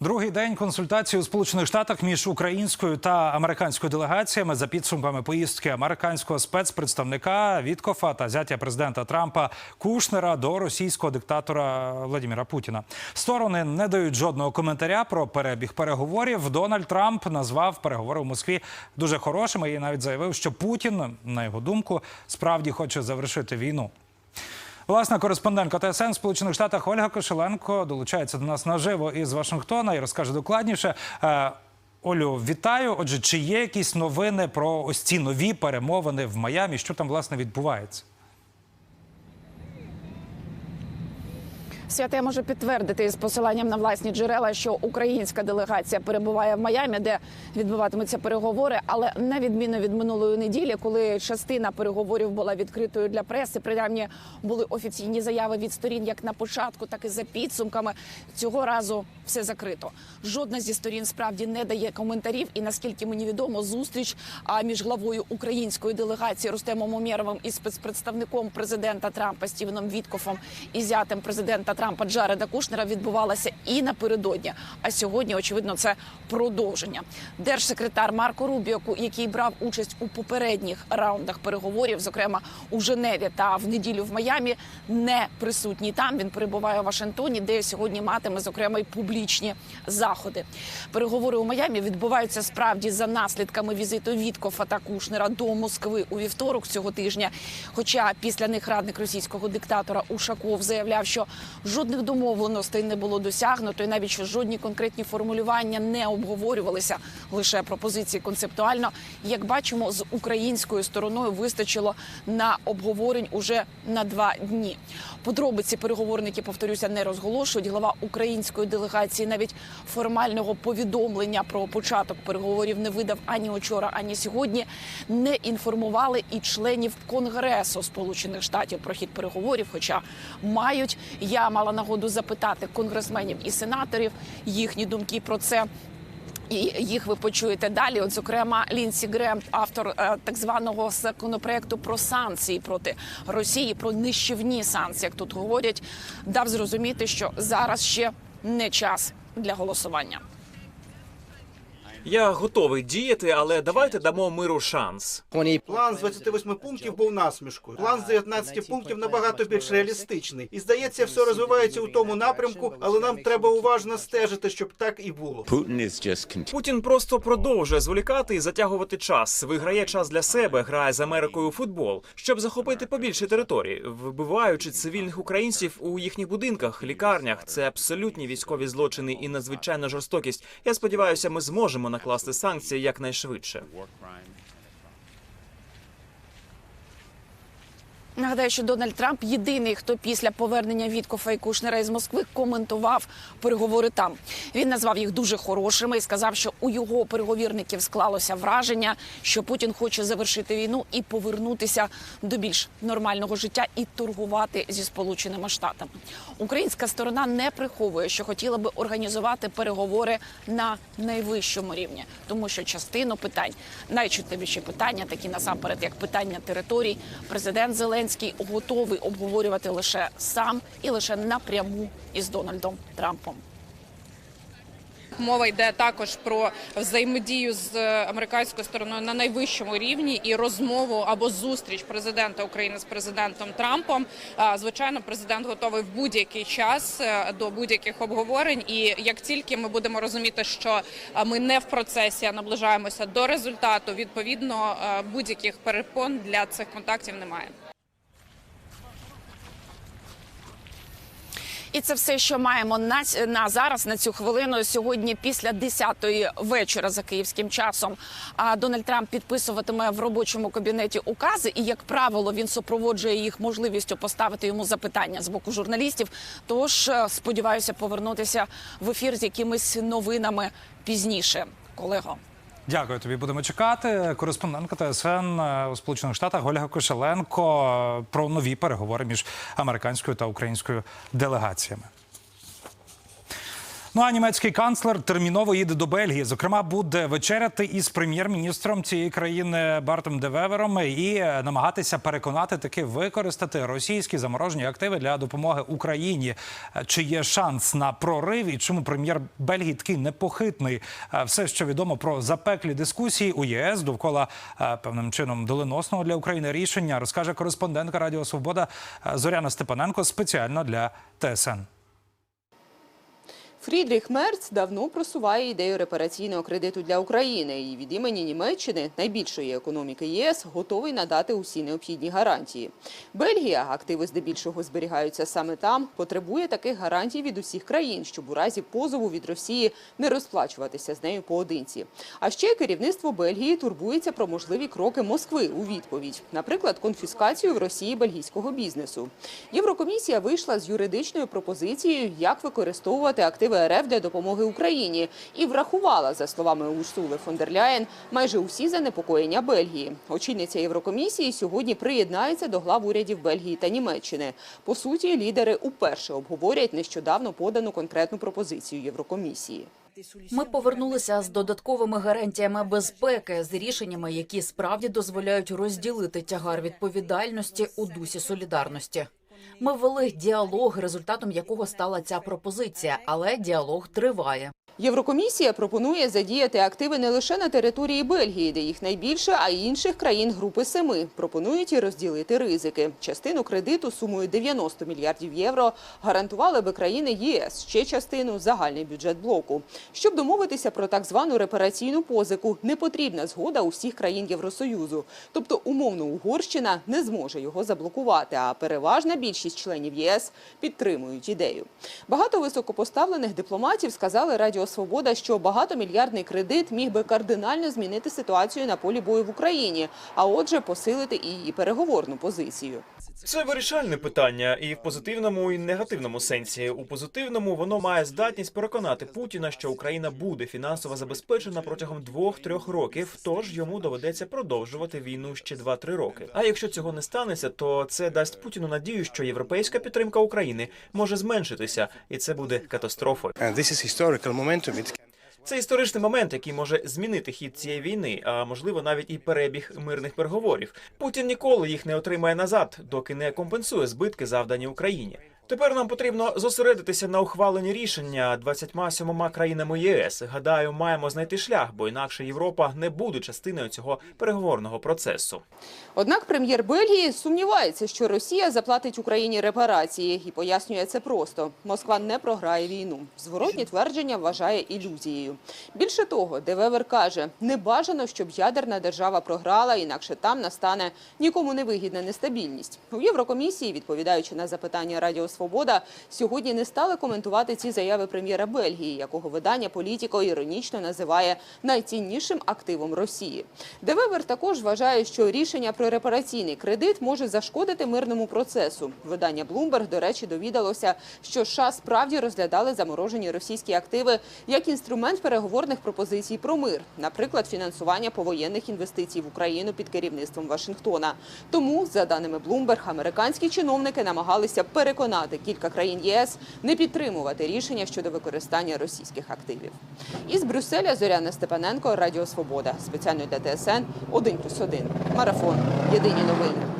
Другий день консультацій у Сполучених Штатах між українською та американською делегаціями за підсумками поїздки американського спецпредставника Віткофа та зятя президента Трампа Кушнера до російського диктатора Владимира Путіна. Сторони не дають жодного коментаря про перебіг переговорів. Дональд Трамп назвав переговори в Москві дуже хорошими і навіть заявив, що Путін, на його думку, справді хоче завершити війну. Власна кореспондентка ТСН в Сполучених Штатах Ольга Кошеленко долучається до нас наживо із Вашингтона і розкаже докладніше. Е, Олю, вітаю. Отже, чи є якісь новини про ось ці нові перемовини в Майамі? Що там власне відбувається? Свята може підтвердити з посиланням на власні джерела, що українська делегація перебуває в Майамі, де відбуватимуться переговори. Але на відміну від минулої неділі, коли частина переговорів була відкритою для преси, принаймні були офіційні заяви від сторін, як на початку, так і за підсумками. Цього разу все закрито. Жодна зі сторін справді не дає коментарів. І наскільки мені відомо, зустріч між главою української делегації Рустемом Умєровим і спецпредставником президента Трампа Стівеном Віткофом і зятем президента Трампа Джареда Кушнера відбувалася і напередодні. А сьогодні, очевидно, це продовження. Держсекретар Марко Рубіо, який брав участь у попередніх раундах переговорів, зокрема у Женеві та в неділю в Майамі, не присутній там. Він перебуває у Вашингтоні, де сьогодні матиме зокрема й публічні заходи. Переговори у Майамі відбуваються справді за наслідками візиту Віткофа та Кушнера до Москви у вівторок цього тижня. Хоча після них радник російського диктатора Ушаков заявляв, що жодних домовленостей не було досягнуто, і навіть що жодні конкретні формулювання не обговорювалися, лише пропозиції концептуально. Як бачимо, з українською стороною вистачило на обговорень уже на два дні. Подробиці переговорники, повторюся, не розголошують. Глава української делегації навіть формального повідомлення про початок переговорів не видав ані учора, ані сьогодні. Не інформували і членів Конгресу Сполучених Штатів про хід переговорів, хоча мають. Я мала нагоду запитати конгресменів і сенаторів їхні думки про це. І їх ви почуєте далі. От, зокрема, Лінсі Грем, автор е, так званого законопроекту про санкції проти Росії, про нищівні санкції, як тут говорять, дав зрозуміти, що зараз ще не час для голосування. Я готовий діяти, але давайте дамо миру шанс. План з 28 пунктів був насмішкою. План з 19 пунктів набагато більш реалістичний. І здається, все розвивається у тому напрямку, але нам треба уважно стежити, щоб так і було. Путін просто продовжує зволікати і затягувати час. Виграє час для себе, грає з Америкою у футбол, щоб захопити побільше території, вбиваючи цивільних українців у їхніх будинках, лікарнях. Це абсолютні військові злочини і надзвичайна жорстокість. Я сподіваюся, ми зможемо накласти санкції якнайшвидше. Нагадаю, що Дональд Трамп єдиний, хто після повернення Віткофа і Кушнера із Москви коментував переговори там. Він назвав їх дуже хорошими і сказав, що у його переговірників склалося враження, що Путін хоче завершити війну і повернутися до більш нормального життя і торгувати зі Сполученими Штатами. Українська сторона не приховує, що хотіла би організувати переговори на найвищому рівні, тому що частину питань, найчутливіші питання, такі насамперед, як питання територій, президент Зеленський готовий обговорювати лише сам і лише напряму із Дональдом Трампом. Мова йде також про взаємодію з американською стороною на найвищому рівні і розмову або зустріч президента України з президентом Трампом. Звичайно, президент готовий в будь-який час е, до будь-яких обговорень. І як тільки ми будемо розуміти, що е, ми не в процесі, а наближаємося до результату, відповідно е, будь-яких перепон для цих контактів немає. І це все, що маємо на, на зараз на цю хвилину. Сьогодні, після 10-ї вечора за київським часом, Дональд Трамп підписуватиме в робочому кабінеті укази, і як правило, він супроводжує їх можливістю поставити йому запитання з боку журналістів. Тож е, сподіваюся повернутися в ефір з якимись новинами пізніше, колего. Дякую тобі. Будемо чекати. Кореспондентка ТСН е, у Сполучених Штатах Ольга Кошеленко е, про нові переговори між американською та українською делегаціями. Ну а німецький канцлер терміново їде до Бельгії. Зокрема, буде вечеряти із прем'єр-міністром цієї країни Бартом Девевером і намагатися переконати таки використати російські заморожені активи для допомоги Україні. Чи є шанс на прорив і чому прем'єр Бельгії такий непохитний? Все, що відомо про запеклі дискусії у ЄС довкола е, певним чином доленосного для України рішення, розкаже кореспондентка Радіо Свобода е, Зоряна Степаненко спеціально для ТСН. Фрідріх Мерц давно просуває ідею репараційного кредиту для України і від імені Німеччини, найбільшої економіки ЄС, готовий надати усі необхідні гарантії. Бельгія, активи здебільшого зберігаються саме там, потребує таких гарантій від усіх країн, щоб у разі позову від Росії не розплачуватися з нею поодинці. А ще керівництво Бельгії турбується про можливі кроки Москви у відповідь, наприклад, конфіскацію в Росії бельгійського бізнесу. Єврокомісія вийшла з юридичною пропозицією, як використовувати активи РФ для допомоги Україні, і врахувала, за словами Урсули фон дер Ляєн, майже усі занепокоєння Бельгії. Очільниця Єврокомісії сьогодні приєднається до глав урядів Бельгії та Німеччини. По суті, лідери уперше обговорять нещодавно подану конкретну пропозицію Єврокомісії. Ми повернулися з додатковими гарантіями безпеки, з рішеннями, які справді дозволяють розділити тягар відповідальності у дусі солідарності. Ми вели діалог, результатом якого стала ця пропозиція, але діалог триває. Єврокомісія пропонує задіяти активи не лише на території Бельгії, де їх найбільше, а й інших країн групи семи. Пропонують і розділити ризики. Частину кредиту сумою 90 мільярдів євро гарантували би країни єС, ще частину загальний бюджет блоку. Щоб домовитися про так звану репараційну позику, не потрібна згода усіх країн Євросоюзу. Тобто, умовно, Угорщина не зможе його заблокувати. А переважна більшість членів ЄС підтримують ідею. Багато високопоставлених дипломатів сказали Радіо Свобода, що багатомільярдний кредит міг би кардинально змінити ситуацію на полі бою в Україні, а отже, посилити і її переговорну позицію. Це вирішальне питання і в позитивному і негативному сенсі. У позитивному воно має здатність переконати Путіна, що Україна буде фінансово забезпечена протягом двох-трьох років. Тож йому доведеться продовжувати війну ще 2-3 роки. А якщо цього не станеться, то це дасть Путіну надію, що європейська підтримка України може зменшитися, і це буде катастрофою. Це історичний момент, який може змінити хід цієї війни, а можливо навіть і перебіг мирних переговорів. Путін ніколи їх не отримає назад, доки не компенсує збитки, завдані Україні. Тепер нам потрібно зосередитися на ухваленні рішення 27 країнами ЄС. Гадаю, маємо знайти шлях, бо інакше Європа не буде частиною цього переговорного процесу. Однак прем'єр Бельгії сумнівається, що Росія заплатить Україні репарації і пояснює це просто: Москва не програє війну. Зворотні твердження вважає ілюзією. Більше того, Девевер каже, не бажано, щоб ядерна держава програла, інакше там настане нікому невигідна нестабільність. У Єврокомісії, відповідаючи на запитання Радіо Свобода, сьогодні не стали коментувати ці заяви прем'єра Бельгії, якого видання Політіко іронічно називає найціннішим активом Росії. Девевер також вважає, що рішення про репараційний кредит може зашкодити мирному процесу. Видання Bloomberg, до речі, довідалося, що США справді розглядали заморожені російські активи як інструмент переговорних пропозицій про мир, наприклад, фінансування повоєнних інвестицій в Україну під керівництвом Вашингтона. Тому, за даними Bloomberg, американські чиновники намагалися переконати кілька країн ЄС не підтримувати рішення щодо використання російських активів. Із Брюсселя Зоряна Степаненко, Радіо Свобода. Спеціально для ТСН 1+,1. Марафон. Єдині новини.